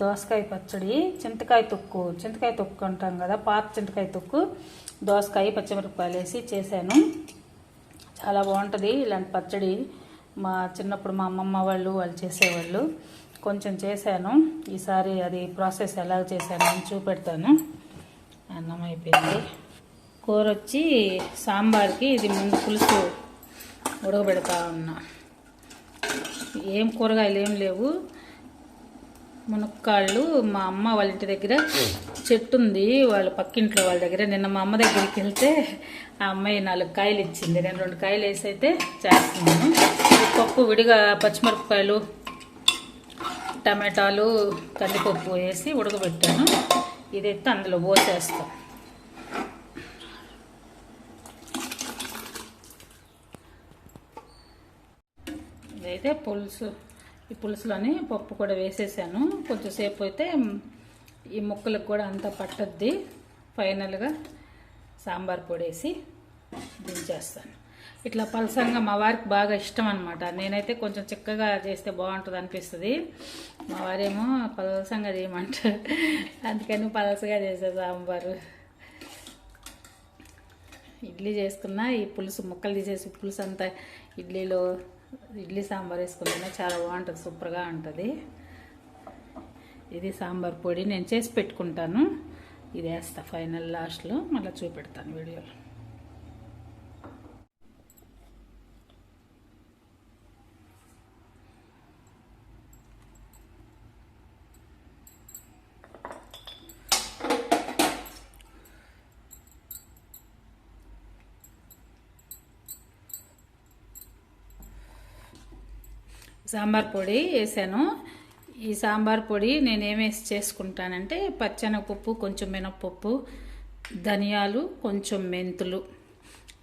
దోసకాయ పచ్చడి చింతకాయ తొక్కు చింతకాయ తొక్కు అంటాం కదా పాత చింతకాయ తొక్కు దోసకాయ పచ్చిమిరపకాయలు వేసి చేశాను. చాలా బాగుంటుంది ఇలాంటి పచ్చడి. మా చిన్నప్పుడు మా అమ్మమ్మ వాళ్ళు వాళ్ళు చేసేవాళ్ళు. కొంచెం చేశాను. ఈసారి అది ప్రాసెస్ ఎలా చేశాను అని చూపెడతాను. అన్నం అయిపోయింది. కూర వచ్చి సాంబార్కి ఇది ముందు పులుసు ఉడకబెడతా ఉన్నా. ఏం కూరగాయలు ఏం లేవు. మునక్కాళ్ళు మా అమ్మ వాళ్ళ ఇంటి దగ్గర చెట్టు ఉంది వాళ్ళ పక్కింట్లో వాళ్ళ దగ్గర. నిన్న మా అమ్మ దగ్గరికి వెళ్తే ఆ అమ్మాయి నాలుగు కాయలు ఇచ్చింది. నేను రెండు కాయలు వేసి అయితే చేస్తున్నాను. పప్పు విడిగా పచ్చిమిరపకాయలు టమాటాలు కందిపప్పు వేసి ఉడకబెట్టాను. ఇదైతే అందులో పోసేస్తాం. ఇదైతే పులుసు. ఈ పులుసులోని పప్పు కూడా వేసేసాను. కొంచెంసేపు అయితే ఈ ముక్కలకు కూడా అంతా పట్టద్ది. ఫైనల్గా సాంబార్ పొడి వేసి దించేస్తాను. ఇట్లా పలసంగా మా వారికి బాగా ఇష్టం అనమాట నేనైతే కొంచెం చిక్కగా చేస్తే బాగుంటుంది అనిపిస్తుంది. మా వారేమో పలసంగా చేయమంటారు. అందుకని పలసగా చేసే సాంబారు. ఇడ్లీ చేసుకున్నా ఈ పులుసు ముక్కలు తీసేసి పులుసు అంతా ఇడ్లీలో ఇడ్లీ సాంబార్ వేసుకున్నా చాలా బాగుంటుంది సూపర్గా ఉంటుంది. ఇది సాంబార్ పొడి నేను చేసి పెట్టుకుంటాను. ఇది వేస్తా ఫైనల్ లాస్ట్లో మళ్ళీ చూపెడతాను వీడియోలో. సాంబార్ పొడి వేసాను. ఈ సాంబార్ పొడి నేను ఏమేసి చేసుకుంటానంటే పచ్చెనగపప్పు కొంచెం మినప్పప్పు ధనియాలు కొంచెం మెంతులు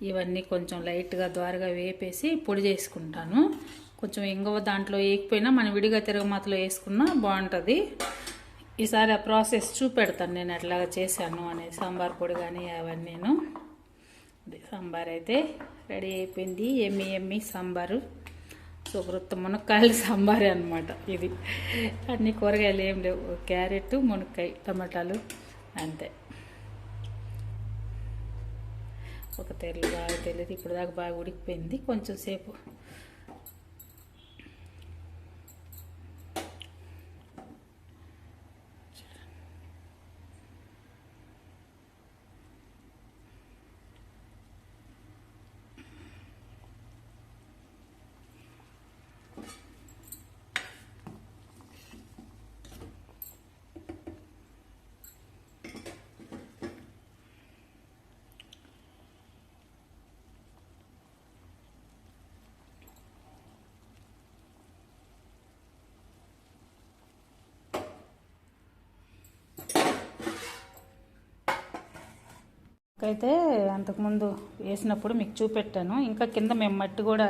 ఇవన్నీ కొంచెం లైట్గా ద్వారగా వేపేసి పొడి చేసుకుంటాను. కొంచెం ఇంగవ దాంట్లో వేయకపోయినా మనం విడిగా తిరగమాతలో వేసుకున్నా బాగుంటుంది. ఈసారి ఆ ప్రాసెస్ చూపెడతాను నేను ఎట్లాగా చేశాను అనే సాంబార్ పొడి కానీ అవన్నీ నేను సాంబార్ అయితే రెడీ అయిపోయింది. ఎమ్మి ఎమ్మి సాంబారు. సుకృత మునక్కాయలు సాంబారే అనమాట ఇది. అన్ని కూరగాయలు ఏం లేవు. క్యారెట్ మునక్కాయ టమాటాలు అంతే. ఒక తెరలు బాగా తెలియదు ఇప్పుడు దాకా బాగా ఉడికిపోయింది. కొంచెం సేపు అయితే అంతకుముందు వేసినప్పుడు మీకు చూపెట్టాను. ఇంకా కింద మేము మట్టి కూడా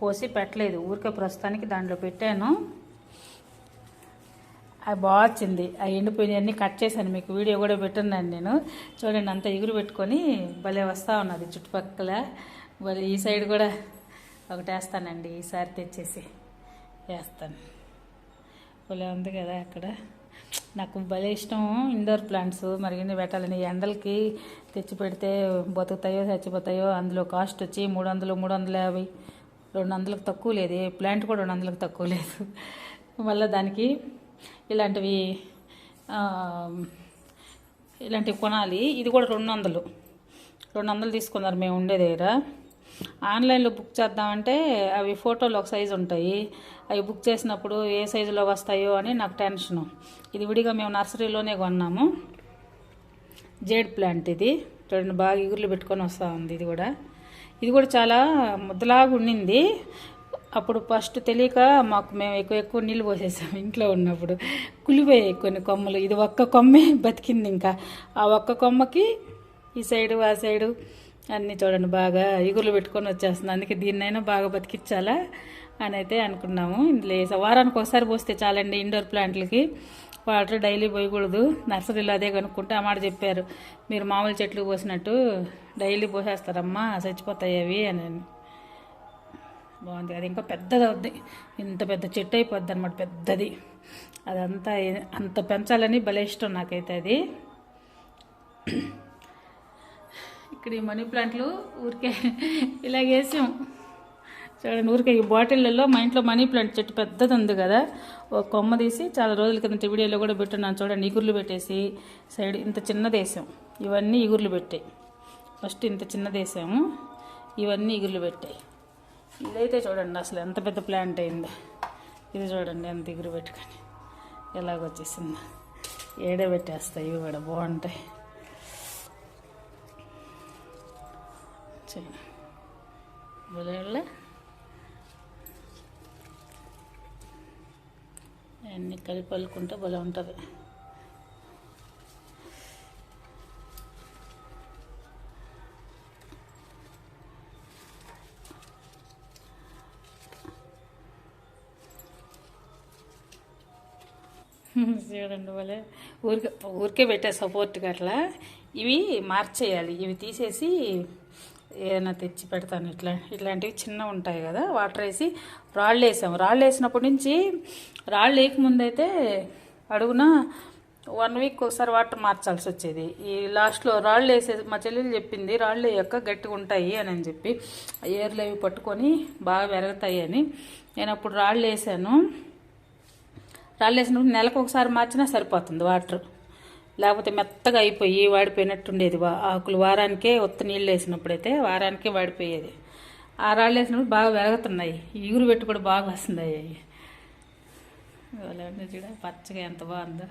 పోసి పెట్టలేదు. ఊరికే ప్రస్తుతానికి దాంట్లో పెట్టాను. అది బాగా వచ్చింది అవి ఎండిపోయినవన్నీ కట్ చేశాను. మీకు వీడియో కూడా పెట్టున్నాను నేను. చూడండి అంత ఎగురు పెట్టుకొని భలే వస్తూ ఉన్నది చుట్టుపక్కల. భలే ఈ సైడ్ కూడా ఒకటి వేస్తానండి. ఈసారి తెచ్చేసి వేస్తాను. భలే ఉంది కదా అక్కడ. నాకు భలే ఇష్టం ఇండోర్ ప్లాంట్స్ మరి పెట్టాలని ఎండలకి తెచ్చి పెడితే బతుకుతాయో చచ్చిపోతాయో అందులో కాస్ట్ వచ్చి మూడు వందలు మూడు వందల యాభై రెండు వందలకు తక్కువ లేదు. ప్లాంట్ కూడా రెండు వందలకు తక్కువ లేదు. మళ్ళీ దానికి ఇలాంటివి ఇలాంటివి కొనాలి. ఇది కూడా రెండు వందలు రెండు వందలు తీసుకున్నారు మేము ఉండే దగ్గర ఆన్లైన్లో బుక్ చేద్దామంటే అవి ఫోటోలు ఒక సైజు ఉంటాయి. అవి బుక్ చేసినప్పుడు ఏ సైజులో వస్తాయో అని నాకు టెన్షను. ఇది విడిగా మేము నర్సరీలోనే కొన్నాము. జేడ్ ప్లాంట్ ఇది. చూడండి బాగా ఇగుర్లు పెట్టుకొని వస్తూ ఉంది ఇది కూడా. ఇది కూడా చాలా ముద్దలాగా ఉండింది. అప్పుడు ఫస్ట్ తెలియక మాకు మేము ఎక్కువ ఎక్కువ నీళ్ళు పోసేసాం ఇంట్లో ఉన్నప్పుడు. కులిపోయాయి కొన్ని కొమ్మలు. ఇది ఒక్క కొమ్మే బతికింది ఇంకా. ఆ ఒక్క కొమ్మకి ఈ సైడు ఆ సైడు అన్నీ చూడండి బాగా ఇగుర్లు పెట్టుకొని వచ్చేస్తుంది. అందుకే దీన్నైనా బాగా బతికించాలా అని అయితే అనుకున్నాము. ఇందులో వారానికి ఒకసారి పోస్తే చాలండి ఇండోర్ ప్లాంట్లకి. వాటర్ డైలీ పోయకూడదు నర్సరీలో అదే కనుక్కుంటే ఆ మాట చెప్పారు. మీరు మామూలు చెట్లు పోసినట్టు డైలీ పోసేస్తారమ్మా చచ్చిపోతాయి అవి అని. బాగుంది అది ఇంకా పెద్దది అవుద్ది. ఇంత పెద్ద చెట్టు అయిపోద్ది అనమాట పెద్దది. అదంతా అంత పెంచాలని భలే ఇష్టం నాకైతే అది. ఇక్కడ ఈ మనీ ప్లాంట్లు ఊరికే ఇలా వేసాం చూడండి ఊరికే ఈ బాటిళ్ళల్లో మా ఇంట్లో మనీ ప్లాంట్ చెట్టు పెద్దది ఉంది కదా. ఒక కొమ్మ తీసి చాలా రోజుల కింద వీడియోలో కూడా పెట్టున్నాను చూడండి ఇగుర్లు పెట్టేసి సైడ్ ఇంత చిన్నది వేసాం. ఇవన్నీ ఇగుర్లు పెట్టాయి. ఫస్ట్ ఇంత చిన్నది వేసాము. ఇవన్నీ ఇగుర్లు పెట్టాయి. ఇదైతే చూడండి అసలు ఎంత పెద్ద ప్లాంట్ అయిందో. ఇది చూడండి ఎంత ఇగురు పెట్టుకొని ఎలాగొచ్చేసిందో. ఏడే పెట్టేస్తాయి ఇవి కూడా బాగుంటాయి. చెయ్యి. అన్నీ కలిపి అల్లుకుంటే భలే ఉంటుంది చూడండి భలే ఊరికే ఊరికే పెట్టే సపోర్ట్గా అట్లా ఇవి మార్చేయాలి ఇవి తీసేసి ఏదైనా తెచ్చి పెడతాను ఇట్లా ఇట్లాంటివి చిన్న ఉంటాయి కదా వాటర్ వేసి రాళ్ళు వేసాము. రాళ్ళు వేసినప్పటి నుంచి రాళ్ళు వేయకముందు అయితే అడుగున వన్ వీక్ ఒకసారి వాటర్ మార్చాల్సి వచ్చేది. ఈ లాస్ట్లో రాళ్ళు వేసే మా చెల్లెలు చెప్పింది రాళ్ళు వేయక గట్టిగా ఉంటాయి అని అని చెప్పి ఏర్లు అవి పట్టుకొని బాగా పెరుగుతాయి అని. నేను అప్పుడు రాళ్ళు వేసాను. రాళ్ళు వేసినప్పుడు నెలకు ఒకసారి మార్చినా సరిపోతుంది వాటర్. లేకపోతే మెత్తగా అయిపోయి వాడిపోయినట్టుండేది వా- ఆకులు. వారానికే ఒత్త నీళ్ళు వేసినప్పుడైతే వారానికే వాడిపోయేది. ఆ రాళ్ళు వేసినప్పుడు బాగా పెరుగుతున్నాయి ఈగురు పెట్టి కూడా బాగా వస్తున్నాయి అవి. చూడ పచ్చగా ఎంత బాగుందో.